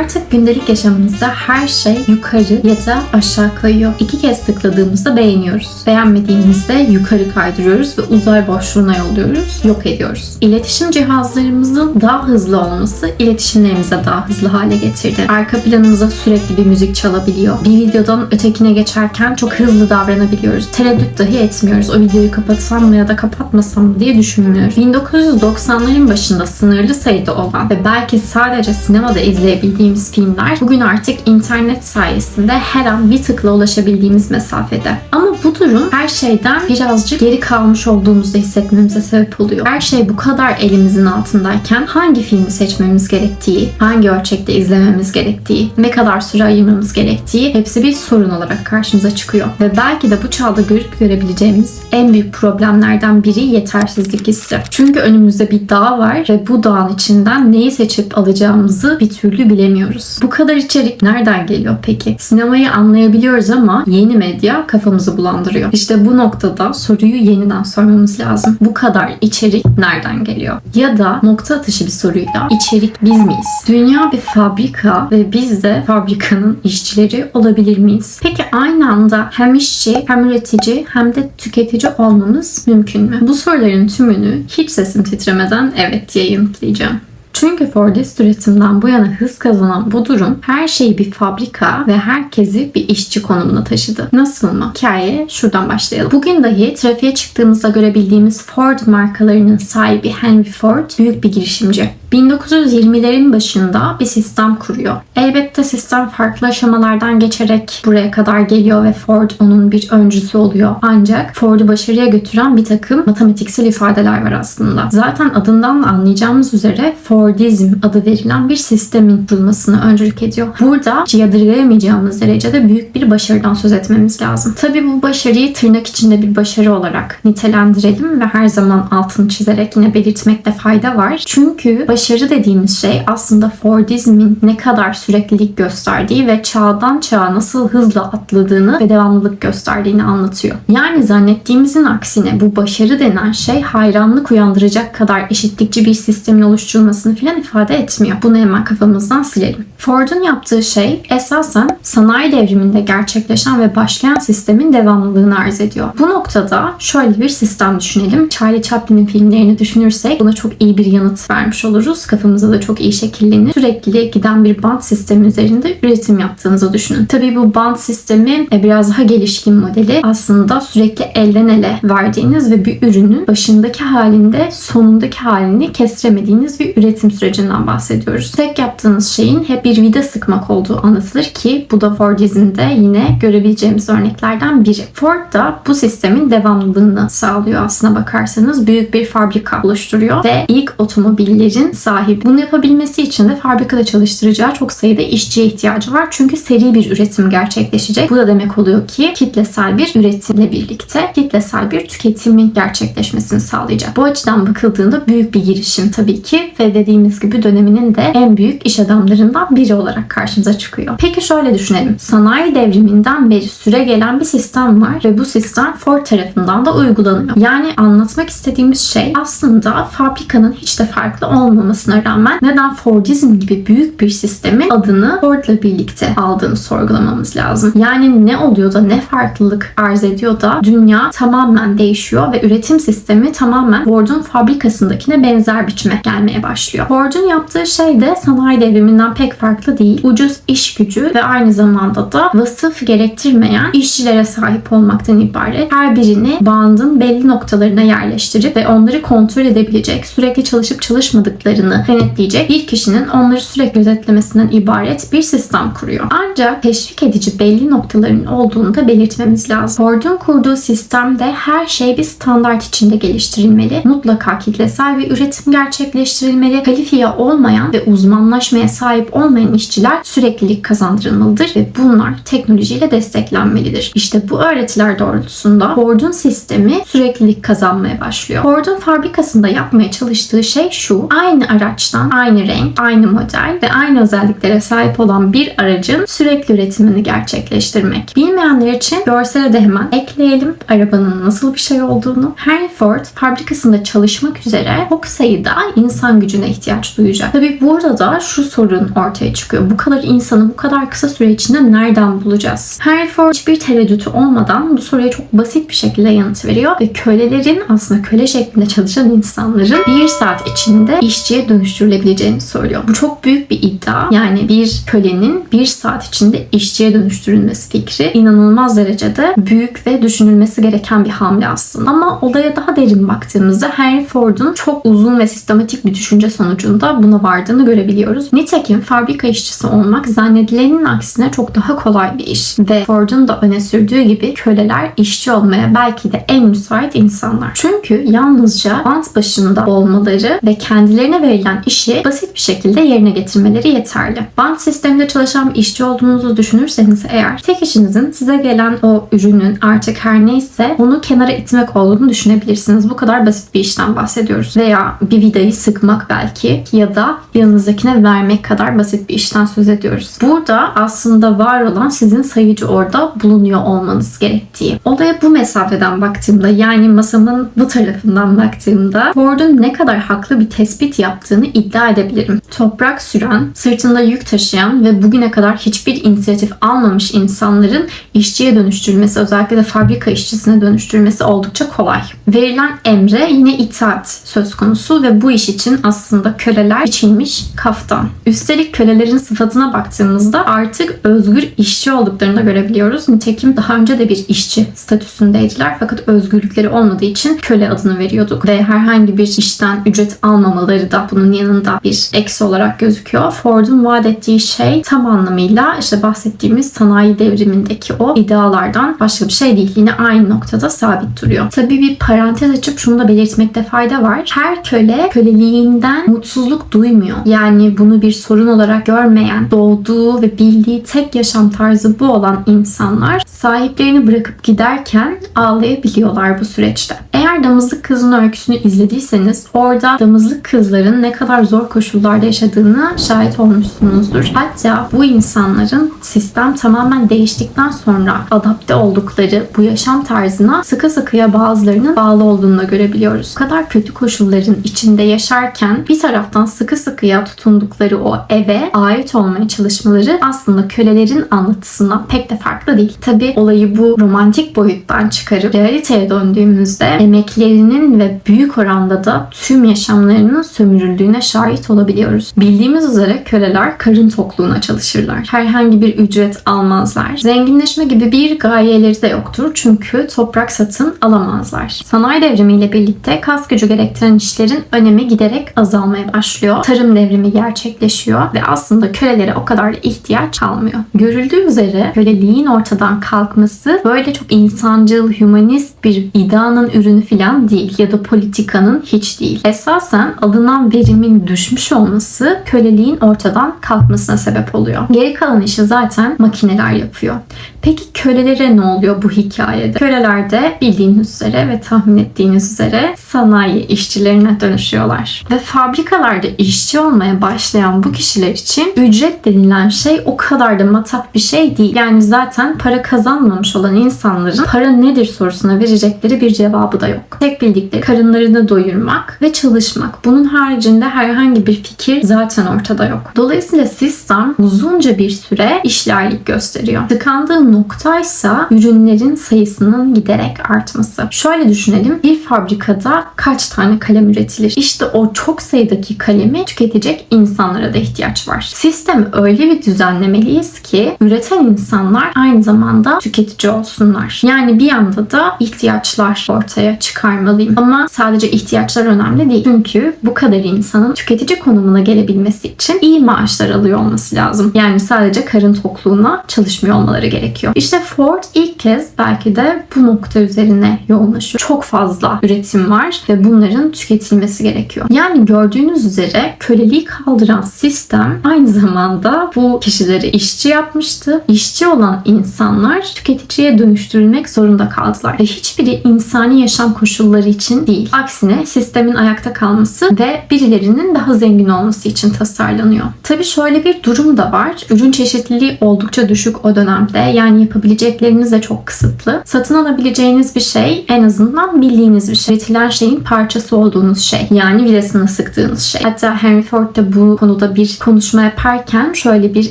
Artık gündelik yaşamımızda her şey yukarı ya da aşağı kayıyor. İki kez tıkladığımızda beğeniyoruz. Beğenmediğimizde yukarı kaydırıyoruz ve uzay boşluğuna yolluyoruz, yok ediyoruz. İletişim cihazlarımızın daha hızlı olması iletişimlerimizi daha hızlı hale getirdi. Arka planımıza sürekli bir müzik çalabiliyor. Bir videodan ötekine geçerken çok hızlı davranabiliyoruz. Tereddüt dahi etmiyoruz. O videoyu kapatsam mı ya da kapatmasam mı diye düşünmüyoruz. 1990'ların başında sınırlı sayıda olan ve belki sadece sinemada izleyebildiğimiz filmler bugün artık internet sayesinde her an bir tıkla ulaşabildiğimiz mesafede. Ama bu durum her şeyden birazcık geri kalmış olduğumuzda hissetmemize sebep oluyor. Her şey bu kadar elimizin altındayken hangi filmi seçmemiz gerektiği, hangi ölçekte izlememiz gerektiği, ne kadar süre ayırmamız gerektiği hepsi bir sorun olarak karşımıza çıkıyor. Ve belki de bu çağda görüp görebileceğimiz en büyük problemlerden biri yetersizlik hissi. Çünkü önümüzde bir dağ var ve bu dağın içinden neyi seçip alacağımızı bir türlü bilemiyoruz. Bu kadar içerik nereden geliyor peki? Sinemayı anlayabiliyoruz ama yeni medya kafamızı bulandırıyor. İşte bu noktada soruyu yeniden sormamız lazım. Bu kadar içerik nereden geliyor? Ya da nokta atışı bir soruyla içerik biz miyiz? Dünya bir fabrika ve biz de fabrikanın işçileri olabilir miyiz? Peki aynı anda hem işçi hem üretici hem de tüketici olmamız mümkün mü? Bu soruların tümünü hiç sesim titremeden evet diye yanıtlayacağım. Çünkü Fordist üretimden bu yana hız kazanan bu durum her şeyi bir fabrika ve herkesi bir işçi konumuna taşıdı. Nasıl mı? Hikaye şuradan başlayalım. Bugün dahi trafiğe çıktığımızda görebildiğimiz Ford markalarının sahibi Henry Ford büyük bir girişimci. 1920'lerin başında bir sistem kuruyor. Elbette sistem farklı aşamalardan geçerek buraya kadar geliyor ve Ford onun bir öncüsü oluyor. Ancak Ford'u başarıya götüren bir takım matematiksel ifadeler var aslında. Zaten adından da anlayacağımız üzere Fordizm adı verilen bir sistemin kurulmasını öncülük ediyor. Burada yadırgayamayacağımız derecede büyük bir başarıdan söz etmemiz lazım. Tabii bu başarıyı tırnak içinde bir başarı olarak nitelendirelim ve her zaman altını çizerek yine belirtmekte fayda var. Çünkü başarı dediğimiz şey aslında Fordizmin ne kadar süreklilik gösterdiği ve çağdan çağa nasıl hızla atladığını ve devamlılık gösterdiğini anlatıyor. Yani zannettiğimizin aksine bu başarı denen şey hayranlık uyandıracak kadar eşitlikçi bir sistemin oluşturulmasını filan ifade etmiyor. Bunu hemen kafamızdan silelim. Ford'un yaptığı şey esasen sanayi devriminde gerçekleşen ve başlayan sistemin devamlılığını arz ediyor. Bu noktada şöyle bir sistem düşünelim. Charlie Chaplin'in filmlerini düşünürsek buna çok iyi bir yanıt vermiş oluruz. Kafamızda da çok iyi şekillenir. Sürekli giden bir band sistemi üzerinde üretim yaptığınızı düşünün. Tabii bu band sistemi e, biraz daha gelişkin modeli. Aslında sürekli elden ele verdiğiniz ve bir ürünün başındaki halinde sonundaki halini kestiremediğiniz bir üretim sürecinden bahsediyoruz. Tek yaptığınız şeyin hep bir vida sıkmak olduğu anlatılır ki bu da Fordizm'de yine görebileceğimiz örneklerden biri. Ford da bu sistemin devamlılığını sağlıyor aslına bakarsanız. Büyük bir fabrika oluşturuyor ve ilk otomobillerin sahibi. Bunu yapabilmesi için de fabrikada çalıştıracağı çok sayıda işçiye ihtiyacı var. Çünkü seri bir üretim gerçekleşecek. Bu da demek oluyor ki kitlesel bir üretimle birlikte kitlesel bir tüketimin gerçekleşmesini sağlayacak. Bu açıdan bakıldığında büyük bir girişim tabii ki ve dediğimiz gibi döneminin de en büyük iş adamlarından biri olarak karşımıza çıkıyor. Peki şöyle düşünelim. Sanayi devriminden beri süre gelen bir sistem var ve bu sistem Ford tarafından da uygulanıyor. Yani anlatmak istediğimiz şey aslında fabrikanın hiç de farklı olmamasına rağmen neden Fordizm gibi büyük bir sistemin adını Ford'la birlikte aldığını sorgulamamız lazım. Yani ne oluyor da ne farklılık arz ediyor da dünya tamamen değişiyor ve üretim sistemi tamamen Ford'un fabrikasındakine benzer biçime gelmeye başlıyor. Ford'un yaptığı şey de sanayi devriminden pek farklı değil. Ucuz iş gücü ve aynı zamanda da vasıf gerektirmeyen işçilere sahip olmaktan ibaret. Her birini bandın belli noktalarına yerleştirip ve onları kontrol edebilecek, sürekli çalışıp çalışmadıklarını denetleyecek bir kişinin onları sürekli gözetlemesinden ibaret bir sistem kuruyor. Ancak teşvik edici belli noktaların olduğunu da belirtmemiz lazım. Ford'un kurduğu sistemde her şey bir standart içinde geliştirilmeli. Mutlaka kitlesel bir üretim gerçekleştirilmeli. Kalifiye olmayan ve uzmanlaşmaya sahip olmayan işçiler süreklilik kazandırılmalıdır ve bunlar teknolojiyle desteklenmelidir. İşte bu öğretiler doğrultusunda Ford'un sistemi süreklilik kazanmaya başlıyor. Ford'un fabrikasında yapmaya çalıştığı şey şu. Aynı araçtan, aynı renk, aynı model ve aynı özelliklere sahip olan bir aracın sürekli üretimini gerçekleştirmek. Bilmeyenler için görsele de hemen ekleyelim arabanın nasıl bir şey olduğunu. Henry Ford fabrikasında çalışmak üzere çok sayıda insan gücüne ihtiyaç duyacak. Tabii burada da şu sorun ortaya çıkıyor. Bu kadar insanı bu kadar kısa süre içinde nereden bulacağız? Henry Ford hiçbir tereddütü olmadan bu soruya çok basit bir şekilde yanıt veriyor ve kölelerin aslında köle şeklinde çalışan insanların bir saat içinde işçiye dönüştürülebileceğini söylüyor. Bu çok büyük bir iddia. Yani bir kölenin bir saat içinde işçiye dönüştürülmesi fikri inanılmaz derecede büyük ve düşünülmesi gereken bir hamle aslında. Ama olaya daha derin baktığımızda Henry Ford'un çok uzun ve sistematik bir düşünce sonucunda buna vardığını görebiliyoruz. Nitekim fabrika işçisi olmak zannedilenin aksine çok daha kolay bir iş. Ve Ford'un da öne sürdüğü gibi köleler işçi olmaya belki de en müsait insanlar. Çünkü yalnızca bant başında olmaları ve kendilerine verilen işi basit bir şekilde yerine getirmeleri yeterli. Bant sisteminde çalışan bir işçi olduğunuzu düşünürseniz eğer tek işinizin size gelen o ürünün artık her neyse onu kenara itmek olduğunu düşünebilirsiniz. Bu kadar basit bir işten bahsediyoruz. Veya bir vidayı sıkmak belki ya da yanınızdakine vermek kadar basit bir işten söz ediyoruz. Burada aslında var olan sizin sayıcı orada bulunuyor olmanız gerektiği. Olaya bu mesafeden baktığımda yani masamın bu tarafından baktığımda Ford'un ne kadar haklı bir tespit yaptığını iddia edebilirim. Toprak süren, sırtında yük taşıyan ve bugüne kadar hiçbir inisiyatif almamış insanların işçiye dönüştürülmesi, özellikle de fabrika işçisine dönüştürülmesi oldukça kolay. Verilen emre yine itaat söz konusu ve bu iş için aslında köleler biçilmiş kaftan. Üstelik kölelerin sıfatına baktığımızda artık özgür işçi olduklarını da görebiliyoruz. Nitekim daha önce de bir işçi statüsündeydiler fakat özgürlükleri olmadığı için köle adını veriyorduk ve herhangi bir işten ücret almamaları da bunun yanında bir eksi olarak gözüküyor. Ford'un vaat ettiği şey tam anlamıyla işte bahsettiğimiz sanayi devrimindeki o idealardan başka bir şey değil. Yine aynı noktada sabit duruyor. Tabii bir parantez açıp şunu da belirtmekte fayda var. Her köle köleliğinden mutsuzluk duymuyor. Yani bunu bir sorun olarak görmeyen, doğduğu ve bildiği tek yaşam tarzı bu olan insanlar sahiplerini bırakıp giderken ağlayabiliyorlar bu süreçte. Eğer Damızlık Kız'ın öyküsünü izlediyseniz orada damızlık kızların ne kadar zor koşullarda yaşadığını şahit olmuşsunuzdur. Hatta bu insanların sistem tamamen değiştikten sonra adapte oldukları bu yaşam tarzına sıkı sıkıya bazılarının bağlı olduğunu da görebiliyoruz. Bu kadar kötü koşulların içinde yaşarken bir taraftan sıkı sıkıya tutundukları o eve ait olmaya çalışmaları aslında kölelerin anlatısından pek de farklı değil. Tabi olayı bu romantik boyuttan çıkarıp realiteye döndüğümüzde emeklerinin ve büyük oranda da tüm yaşamlarının sömürüldüğüne şahit olabiliyoruz. Bildiğimiz üzere köleler karın tokluğuna çalışırlar. Herhangi bir ücret almazlar. Zenginleşme gibi bir gayeleri de yoktur çünkü toprak satın alamazlar. Sanayi devrimiyle birlikte kas gücü gerektiren işlerin önemi giderek azalmaya başlıyor. Tarım devrimi gerçekleşiyor ve aslında kölelere o kadar da ihtiyaç kalmıyor. Görüldüğü üzere köleliğin ortadan kalkması böyle çok insancıl, hümanist bir idanın ürünü falan değil ya da politikanın hiç değil. Esasen alınan verimin düşmüş olması köleliğin ortadan kalkmasına sebep oluyor. Geri kalan işi zaten makineler yapıyor. Peki kölelere ne oluyor bu hikayede? Köleler de bildiğiniz üzere ve tahmin ettiğiniz üzere sanayi işçilerine dönüşüyorlar. Ve fabrikalarda işçi olmaya başlayan bu kişiler için ücret denilen şey o kadar da matah bir şey değil. Yani zaten para kazanmamış olan insanların para nedir sorusuna verecekleri bir cevabı da yok. Tek bildikleri karınlarını doyurmak ve çalışmak. Bunun haricinde herhangi bir fikir zaten ortada yok. Dolayısıyla sistem uzunca bir süre işlerlik gösteriyor. Tıkandığı noktaysa ürünlerin sayısının giderek artması. Şöyle düşünelim. Bir fabrikada kaç tane kalem üretilir? İşte o çok sayıdaki kalemi tüketecek insanlara da ihtiyaç var. Sistemi öyle bir düzenlemeliyiz ki üreten insanlar aynı zamanda tüketici olsunlar. Yani bir yanda da ihtiyaçlar ortaya çıkarmalıyım. Ama sadece ihtiyaçlar önemli değil. Çünkü bu kadar insanın tüketici konumuna gelebilmesi için iyi maaşlar alıyor olması lazım. Yani sadece karın tokluğuna çalışmıyor olmaları gerekiyor. İşte Ford ilk kez belki de bu nokta üzerine yoğunlaşıyor. Çok fazla üretim var ve bunların tüketilmesi gerekiyor. Yani gördüğünüz üzere köleliği kaldıran sistem aynı zamanda bu kişileri işçi yapmıştı. İşçi olan insanlar tüketiciye dönüştürülmek zorunda kaldılar. Ve hiçbiri insani yaşam koşulları için değil. Aksine sistemin ayakta kalması ve birilerinin daha zengin olması için tasarlanıyor. Tabii şöyle bir durum da var. Ürün çeşitliliği oldukça düşük o dönemde. Yani yapabilecekleriniz de çok kısıtlı. Satın alabileceğiniz bir şey en azından bildiğiniz bir şey. Üretilen şeyin parçası olduğunuz şey. Yani vidasını sıktığınız şey. Hatta Henry Ford da bu konuda bir konuşma yaparken şöyle bir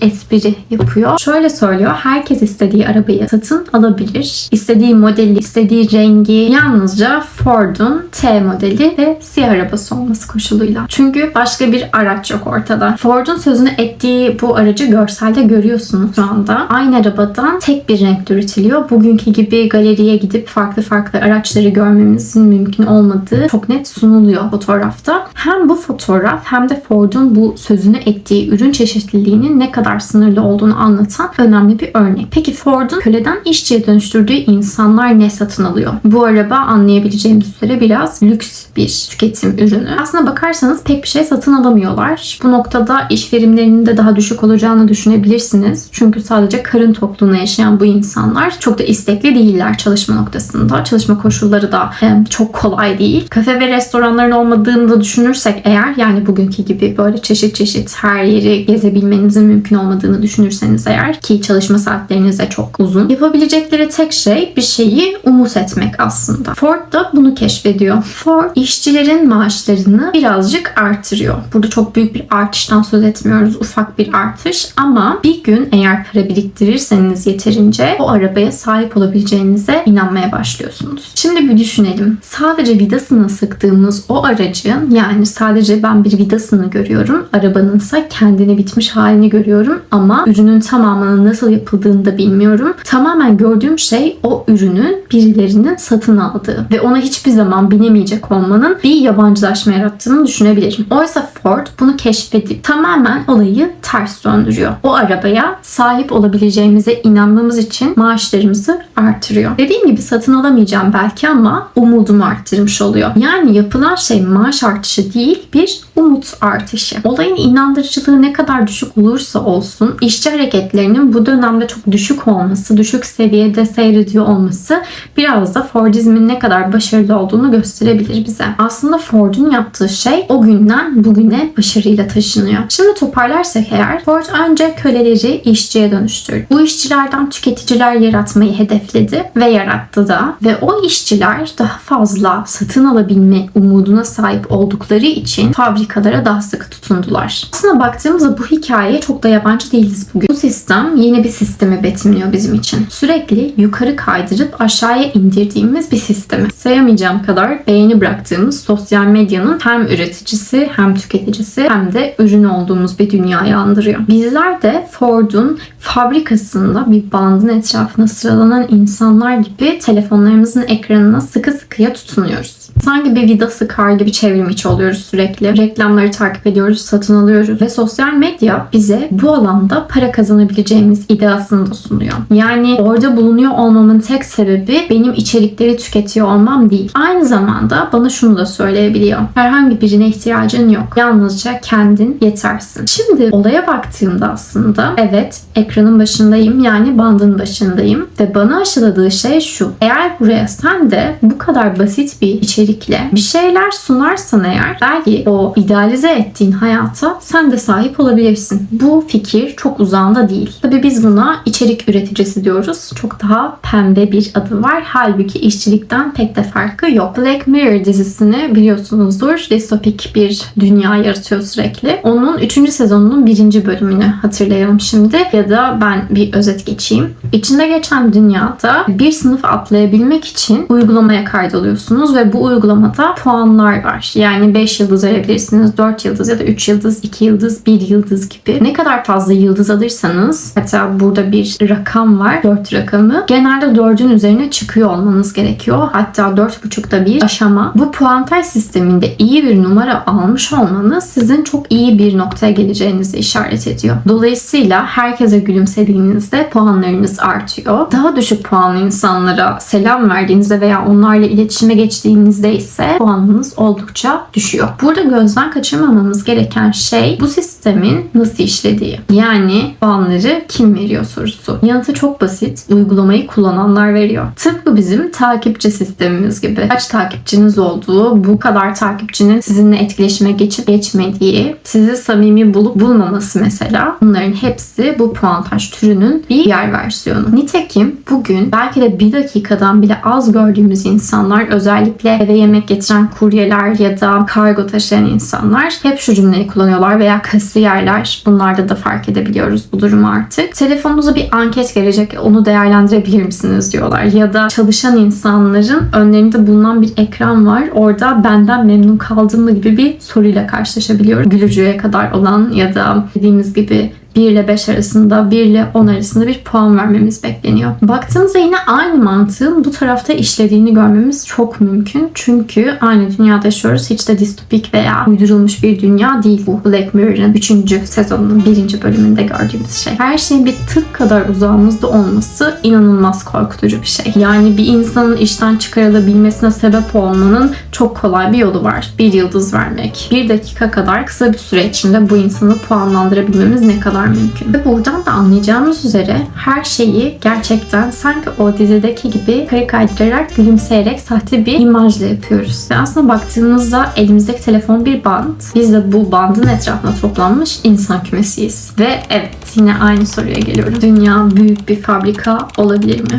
espri yapıyor. Şöyle söylüyor. Herkes istediği arabayı satın alabilir. İstediği modeli, istediği rengi yalnızca Ford'un T modeli ve siyah arabası olması koşuluyla. Çünkü başka bir araç yok ortada. Ford'un sözünü ettiği bu aracı görselde görüyorsunuz şu anda. Aynı arabadan tek bir renkte üretiliyor. Bugünkü gibi galeriye gidip farklı farklı araçları görmemizin mümkün olmadığı çok net sunuluyor fotoğrafta. Hem bu fotoğraf hem de Ford'un bu sözünü ettiği ürün çeşitliliğinin ne kadar sınırlı olduğunu anlatan önemli bir örnek. Peki Ford'un köleden işçiye dönüştürdüğü insanlar ne satın alıyor? Bu araba anlayabileceğimiz üzere biraz lüks bir tüketim ürünü. Aslına bakarsanız pek bir şey satın alamıyorlar. Bu noktada iş verimlerinin de daha düşük olacağını düşünebilirsiniz. Çünkü sadece karın tokluğuna yaşayan bu insanlar çok da istekli değiller çalışma noktasında. Çalışma koşulları da hem çok kolay değil. Kafe ve restoranların olmadığını da düşünürsek eğer yani bugünkü gibi böyle çeşit çeşit her yeri gezebilmenizin mümkün olmadığını düşünürseniz eğer ki çalışma saatleriniz de çok uzun. Yapabilecekleri tek şey bir şeyi umut etmek aslında. Ford da bunu keşfediyor. Ford işçilerin maaşlarını birazcık artırıyor. Burada çok büyük bir artıştan söz etmiyoruz. Ufak bir artış ama bir gün eğer para biriktirirseniz yeterince o arabaya sahip olabileceğinize inanmaya başlıyorsunuz. Şimdi bir düşünelim. Sadece vidasını sıktığımız o aracın yani sadece ben bir vidasını görüyorum. Arabanınsa kendini bitmiş halini görüyorum ama ürünün tamamının nasıl yapıldığını da bilmiyorum. Tamamen gördüğüm şey o ürünün birilerinin satın aldığı ve ona hiçbir zaman binemeyecek olmanın bir yabancılaşma yarattığını düşünebilirim. Oysa Ford bunu keşfedip tamamen olayı ters döndürüyor. O arabaya sahip olabileceğimize inanmamız için maaşlarımızı artırıyor. Dediğim gibi satın alamayacağım belki ama umudumu arttırmış oluyor. Yani yapılan şey maaş artışı değil bir umut artışı. Olayın inandırıcılığı ne kadar düşük olursa olsun işçi hareketlerinin bu dönemde çok düşük olması, düşük seviyede seyrediyor olması biraz da Fordizmin ne kadar başarılı olduğunu gösterebilir bize. Aslında Ford'un yaptığı şey o günden bugüne başarıyla taşınıyor. Şimdi toparlarsak eğer Ford önce köleleri işçiye dönüştürdü. Bu işçilerden tüketiciler yaratmayı hedefledi ve yarattı da ve o işçiler daha fazla satın alabilme umuduna sahip oldukları için fabrikalara daha sıkı tutundular. Aslında baktığımızda bu hikayeye çok da yabancı değiliz bugün. Bu sistem yeni bir sistemi betimliyor bizim için. Sürekli yukarı kaydırıp aşağıya indirdiğimiz bir sistemi. Sayamayacağım kadar beğeni bıraktığımız sosyal medyanın hem üreticisi hem tüketicisi hem de ürün olduğumuz bir dünyayı andırıyor. Bizler de Ford'un fabrikasında bir bandın etrafına sıralanan insanlar gibi telefonlarımızın ekranına sıkı sıkıya tutunuyoruz. Sanki bir vida sıkar gibi çevrim içi oluyoruz sürekli. Reklamları takip ediyoruz, satın alıyoruz ve sosyal medya bize bu alanda para kazanabileceğimiz ideasını da sunuyor. Yani orada bulunuyor olmamın tek sebebi benim içerikleri tüketiyor olmam değil. Aynı zamanda bana şunu da söyleyebiliyor. Herhangi birine ihtiyacın yok. Yalnızca kendin yetersin. Şimdi olaya baktığımda aslında evet ekranın başındayım yani bandın başındayım ve bana aşıladığı şey şu. Eğer buraya sen de bu kadar basit bir içerikle bir şeyler sunarsan eğer belki o idealize ettiğin hayata sen de sahip olabilirsin. Bu fikir çok uzağında değil. Tabii biz buna içerik üreticisi diyoruz. Çok daha pembe bir adı var. Halbuki işçilikten pek de farkı yok. Black Mirror dizisini biliyorsunuzdur. Distopik bir dünya yaratıyor sürekli. Onun 3. sezonunun 1. bölümünü hatırlayalım şimdi. Ya da ben bir özet geçeyim. İçinde geçen dünyada bir sınıf atlayabilmek için uygulamaya kaydoluyorsunuz ve bu uygulamada puanlar var. Yani 5 yıldız verebilirsiniz, 4 yıldız ya da 3 yıldız, 2 yıldız, 1 yıldız gibi. Ne kadar fazla yıldız alırsanız hatta burada bir rakam var. 4 rakamı. Genelde 4'ün üzerine çıkıyor olmanız gerekiyor. Hatta 4.5'da bir aşama. Bu puantaj sisteminde iyi bir numara almış olmanız sizin çok iyi bir noktaya geleceğinizi işaret ediyor. Dolayısıyla herkese gülümsediğinizde puanlarınız artıyor. Daha düşük puanlı insanlara selam verdiğinizde veya onlarla iletişime geçtiğiniz ettiğinizde ise puanınız oldukça düşüyor. Burada gözden kaçırmamamız gereken şey bu sistemin nasıl işlediği. Yani puanları kim veriyor sorusu. Yanıtı çok basit. Uygulamayı kullananlar veriyor. Tıpkı bizim takipçi sistemimiz gibi. Kaç takipçiniz olduğu, bu kadar takipçinin sizinle etkileşime geçip geçmediği, sizi samimi bulup bulmaması mesela. Bunların hepsi bu puantaj türünün bir diğer versiyonu. Nitekim bugün belki de bir dakikadan bile az gördüğümüz insanlar özellikle eve yemek getiren kuryeler ya da kargo taşıyan insanlar hep şu cümleyi kullanıyorlar veya kasiyerler bunlarda da fark edebiliyoruz bu durumu artık. Telefonunuza bir anket gelecek onu değerlendirebilir misiniz diyorlar. Ya da çalışan insanların önlerinde bulunan bir ekran var. Orada benden memnun kaldın mı gibi bir soruyla karşılaşabiliyoruz. Gülücüye kadar olan ya da dediğimiz gibi 1 ile 5 arasında, 1 ile 10 arasında bir puan vermemiz bekleniyor. Baktığımızda yine aynı mantığın bu tarafta işlediğini görmemiz çok mümkün. Çünkü aynı dünyada yaşıyoruz. Hiç de distopik veya uydurulmuş bir dünya değil bu. Black Mirror'ın 3. sezonunun 1. bölümünde gördüğümüz şey. Her şeyin bir tık kadar uzağımızda olması inanılmaz korkutucu bir şey. Yani bir insanın işten çıkarılabilmesine sebep olmanın çok kolay bir yolu var. Bir yıldız vermek. Bir dakika kadar kısa bir süre içinde bu insanı puanlandırabilmemiz ne kadar mümkün. Ve buradan da anlayacağımız üzere her şeyi gerçekten sanki o dizideki gibi kare kaydırarak gülümseyerek sahte bir imajla yapıyoruz. Ve aslında baktığımızda elimizdeki telefon bir band. Biz de bu bandın etrafına toplanmış insan kümesiyiz. Ve evet yine aynı soruya geliyorum. Dünya büyük bir fabrika olabilir mi?